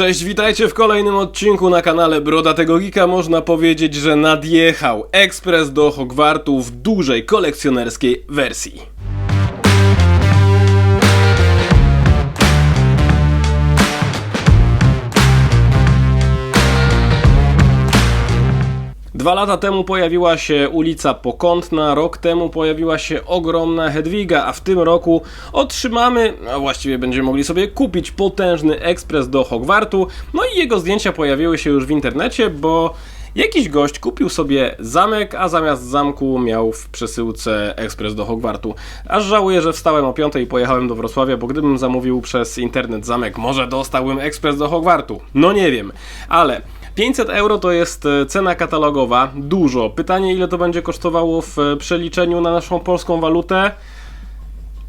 Cześć, witajcie w kolejnym odcinku na kanale Brodatego Geeka. Można powiedzieć, że nadjechał ekspres do Hogwartu w dużej kolekcjonerskiej wersji. Dwa lata temu pojawiła się ulica Pokątna, rok temu pojawiła się ogromna Hedwiga, a w tym roku otrzymamy, a właściwie będziemy mogli sobie kupić potężny ekspres do Hogwartu. No i jego zdjęcia pojawiły się już w internecie, bo jakiś gość kupił sobie zamek, a zamiast zamku miał w przesyłce ekspres do Hogwartu. Aż żałuję, że wstałem o 5 i pojechałem do Wrocławia, bo gdybym zamówił przez internet zamek, może dostałbym ekspres do Hogwartu. No nie wiem, ale 500 euro to jest e, cena katalogowa, dużo. Pytanie, ile to będzie kosztowało w e, przeliczeniu na naszą polską walutę?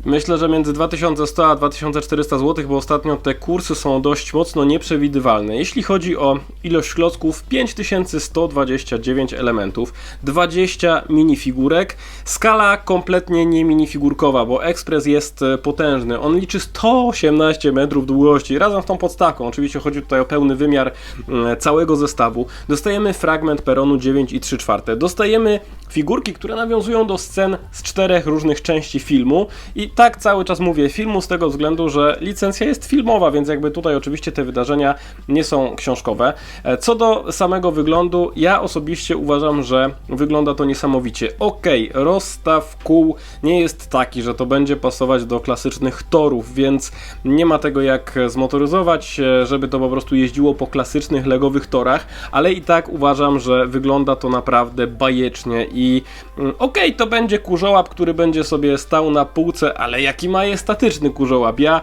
Myślę, że między 2100 a 2400 zł, bo ostatnio te kursy są dość mocno nieprzewidywalne. Jeśli chodzi o ilość klocków, 5129 elementów, 20 minifigurek, skala kompletnie nie minifigurkowa, bo Express jest e, potężny. On liczy 118 metrów długości, razem z tą podstawką. Oczywiście chodzi tutaj o pełny wymiar mm, całego zestawu. Dostajemy fragment peronu 9 i 3 czwarte. Dostajemy figurki, które nawiązują do scen z czterech różnych części filmu i tak cały czas mówię filmu z tego względu, że licencja jest filmowa, więc jakby tutaj oczywiście te wydarzenia nie są książkowe. E, Co do samego wyglądu, ja osobiście uważam, że wygląda to niesamowicie. Ok, rozstaw kół nie jest taki, że to będzie pasować do klasycznych torów, więc nie ma tego jak zmotoryzować, e, żeby to po prostu jeździło po klasycznych legowych torach, ale i tak uważam, że wygląda to naprawdę bajecznie i mm, okej, to będzie kurzołap, który będzie sobie stał na półce, ale jaki majestatyczny kurzołap. Ja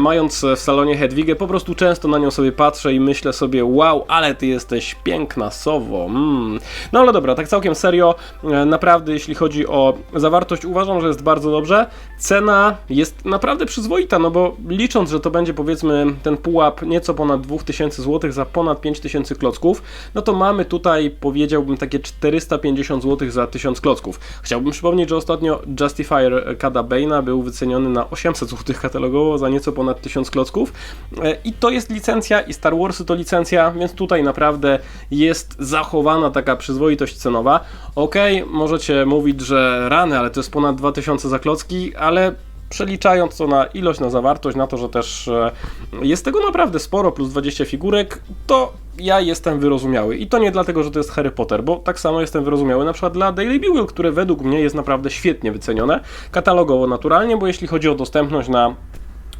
mając w salonie Hedwigę, po prostu często na nią sobie patrzę i myślę sobie, wow, ale ty jesteś piękna, sowo. Mm. No ale dobra, tak całkiem serio, e, naprawdę jeśli chodzi o zawartość, uważam, że jest bardzo dobrze. Cena jest naprawdę przyzwoita, no bo licząc, że to będzie powiedzmy ten pułap nieco ponad 2000 zł za ponad 5000 klocków, no to mamy tutaj, powiedziałbym, takie 450 zł za 1000 klocków. Chciałbym przypomnieć, że ostatnio Justifier Kada Bane'a był wyceniony na 800 zł katalogowo za nieco ponad 1000 klocków. E, I to jest licencja i Star Warsy to licencja, więc tutaj naprawdę jest zachowana taka przyzwoitość cenowa. Ok, możecie mówić, że rany, ale to jest ponad 2000 za klocki, ale przeliczając to na ilość, na zawartość, na to, że też e, jest tego naprawdę sporo, plus 20 figurek, to ja jestem wyrozumiały. I to nie dlatego, że to jest Harry Potter, bo tak samo jestem wyrozumiały na przykład dla Daily Bugle, które według mnie jest naprawdę świetnie wycenione, katalogowo naturalnie, bo jeśli chodzi o dostępność na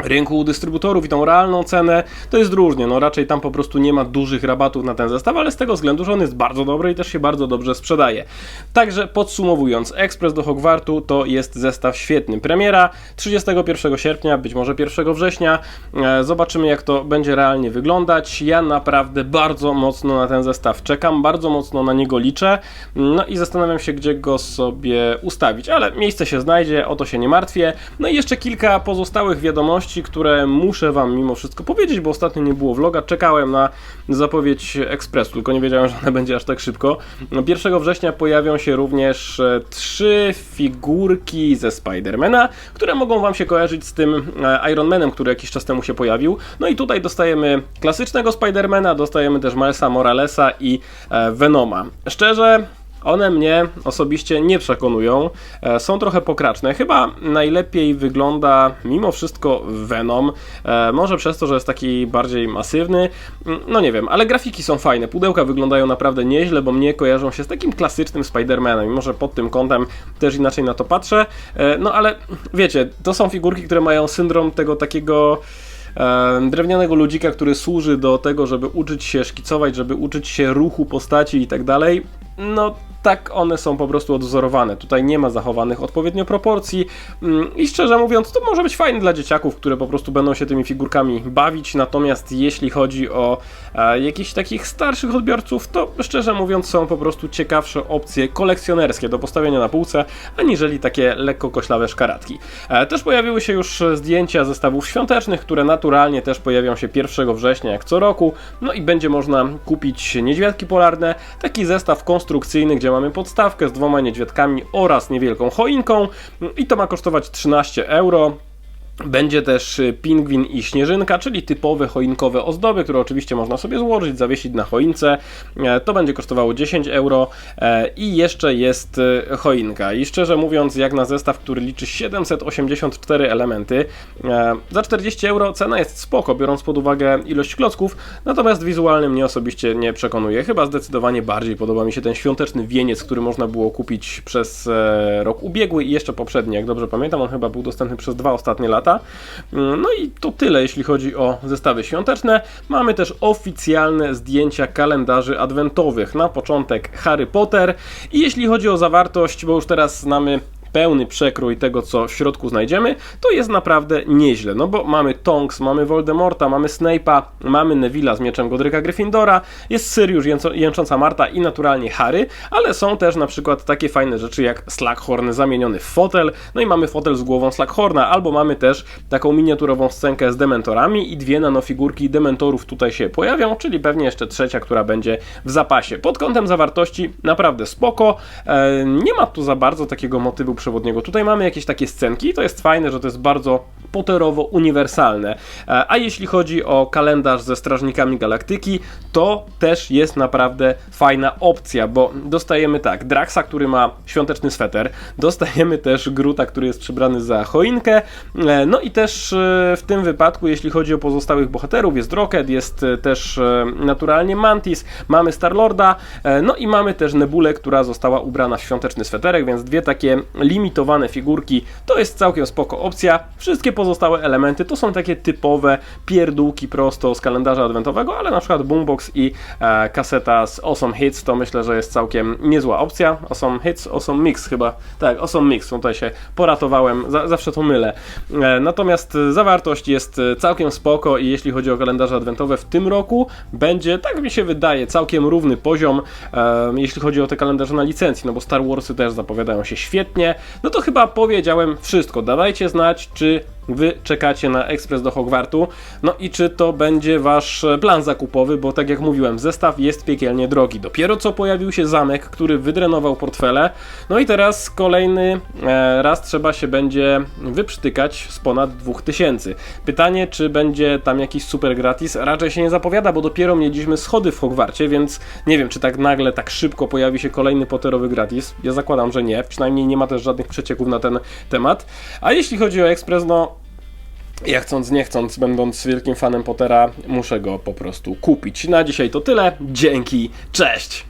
rynku u dystrybutorów i tą realną cenę, to jest różnie. No raczej tam po prostu nie ma dużych rabatów na ten zestaw, ale z tego względu, że on jest bardzo dobry i też się bardzo dobrze sprzedaje. Także podsumowując, Express do Hogwartu to jest zestaw świetny. Premiera 31 sierpnia, być może 1 września. E, Zobaczymy jak to będzie realnie wyglądać. Ja naprawdę bardzo mocno na ten zestaw czekam, bardzo mocno na niego liczę. No i zastanawiam się, gdzie go sobie ustawić, ale miejsce się znajdzie, o to się nie martwię. No i jeszcze kilka pozostałych wiadomości które muszę Wam mimo wszystko powiedzieć, bo ostatnio nie było vloga. Czekałem na zapowiedź Expressu, tylko nie wiedziałem, że ona będzie aż tak szybko. 1 września pojawią się również e, trzy figurki ze Spidermana, które mogą Wam się kojarzyć z tym e, Iron Manem, który jakiś czas temu się pojawił. No i tutaj dostajemy klasycznego Spidermana, dostajemy też Milesa Moralesa i e, Venoma. Szczerze, one mnie osobiście nie przekonują. E, Są trochę pokraczne. Chyba najlepiej wygląda mimo wszystko Venom. E, Może przez to, że jest taki bardziej masywny. Mm, No nie wiem, ale grafiki są fajne. Pudełka wyglądają naprawdę nieźle, bo mnie kojarzą się z takim klasycznym Spider-Manem. Może pod tym kątem też inaczej na to patrzę. E, No ale wiecie, to są figurki, które mają syndrom tego takiego drewnianego ludzika, który służy do tego, żeby uczyć się szkicować, żeby uczyć się ruchu postaci i tak dalej. No tak one są po prostu odwzorowane. Tutaj nie ma zachowanych odpowiednio proporcji Mm, i szczerze mówiąc to może być fajne dla dzieciaków, które po prostu będą się tymi figurkami bawić, natomiast jeśli chodzi o e, jakichś takich starszych odbiorców, to szczerze mówiąc są po prostu ciekawsze opcje kolekcjonerskie do postawienia na półce, aniżeli takie lekko koślawe szkaratki. E, też pojawiły się już zdjęcia zestawów świątecznych, które naturalnie też pojawią się 1 września jak co roku, no i będzie można kupić niedźwiadki polarne, taki zestaw konstrukcyjny, gdzie mamy podstawkę z dwoma niedźwiadkami oraz niewielką choinką i to ma kosztować 13 euro. Będzie też y, pingwin i śnieżynka, czyli typowe choinkowe ozdoby, które oczywiście można sobie złożyć, zawiesić na choince. E, To będzie kosztowało 10 euro e, i jeszcze jest e, choinka. I szczerze mówiąc, jak na zestaw, który liczy 784 elementy, e, za 40 euro cena jest spoko, biorąc pod uwagę ilość klocków, natomiast wizualnie mnie osobiście nie przekonuje. Chyba zdecydowanie bardziej podoba mi się ten świąteczny wieniec, który można było kupić przez rok ubiegły i jeszcze poprzedni, jak dobrze pamiętam, on chyba był dostępny przez dwa ostatnie lata. Mm, No i to tyle, jeśli chodzi o zestawy świąteczne. Mamy też oficjalne zdjęcia kalendarzy adwentowych. Na początek Harry Potter i jeśli chodzi o zawartość, bo już teraz znamy pełny przekrój tego, co w środku znajdziemy, to jest naprawdę nieźle, no bo mamy Tonks, mamy Voldemorta, mamy Snape'a, mamy Neville'a z mieczem Godryka Gryffindora, jest Sirius, jęcząca Marta i naturalnie Harry, ale są też na przykład takie fajne rzeczy jak Slughorn zamieniony w fotel, no i mamy fotel z głową Slughorna, albo mamy też taką miniaturową scenkę z Dementorami i dwie nanofigurki Dementorów tutaj się pojawią, czyli pewnie jeszcze trzecia, która będzie w zapasie. Pod kątem zawartości naprawdę spoko, e, nie ma tu za bardzo takiego motywu przewodniego. Tutaj mamy jakieś takie scenki, to jest fajne, że to jest bardzo poterowo uniwersalne. E, A jeśli chodzi o kalendarz ze Strażnikami Galaktyki, to też jest naprawdę fajna opcja, bo dostajemy tak, Draxa, który ma świąteczny sweter, dostajemy też Gruta, który jest przebrany za choinkę, e, no i też e, w tym wypadku, jeśli chodzi o pozostałych bohaterów, jest Rocket, jest też naturalnie Mantis, mamy Starlorda, no i mamy też Nebulę, która została ubrana w świąteczny sweterek, więc dwie takie limitowane figurki, to jest całkiem spoko opcja. Wszystkie pozostałe elementy to są takie typowe pierdółki prosto z kalendarza adwentowego, ale na przykład Boombox i e, kaseta z Awesome Hits to myślę, że jest całkiem niezła opcja. Awesome Hits, Awesome Mix chyba, tak, Awesome Mix, tutaj się poratowałem, za, zawsze to mylę. E, natomiast zawartość jest e, całkiem spoko i jeśli chodzi o kalendarze adwentowe w tym roku, będzie, tak mi się wydaje, całkiem równy poziom, e, jeśli chodzi o te kalendarze na licencji, no bo Star Warsy też zapowiadają się świetnie. No to chyba powiedziałem wszystko. Dawajcie znać, czy Wy czekacie na ekspres do Hogwartu. No i czy to będzie wasz e, plan zakupowy, bo tak jak mówiłem, zestaw jest piekielnie drogi. Dopiero co pojawił się zamek, który wydrenował portfele. No i teraz kolejny e, raz trzeba się będzie wyprztykać z ponad 2000. Pytanie, czy będzie tam jakiś super gratis? Raczej się nie zapowiada, bo dopiero mieliśmy schody w Hogwarcie, więc nie wiem, czy tak nagle, tak szybko pojawi się kolejny Potterowy gratis. Ja zakładam, że nie. Przynajmniej nie ma też żadnych przecieków na ten temat. A jeśli chodzi o ekspres, no ja chcąc, nie chcąc, będąc wielkim fanem Pottera, muszę go po prostu kupić. Na dzisiaj to tyle. Dzięki, cześć!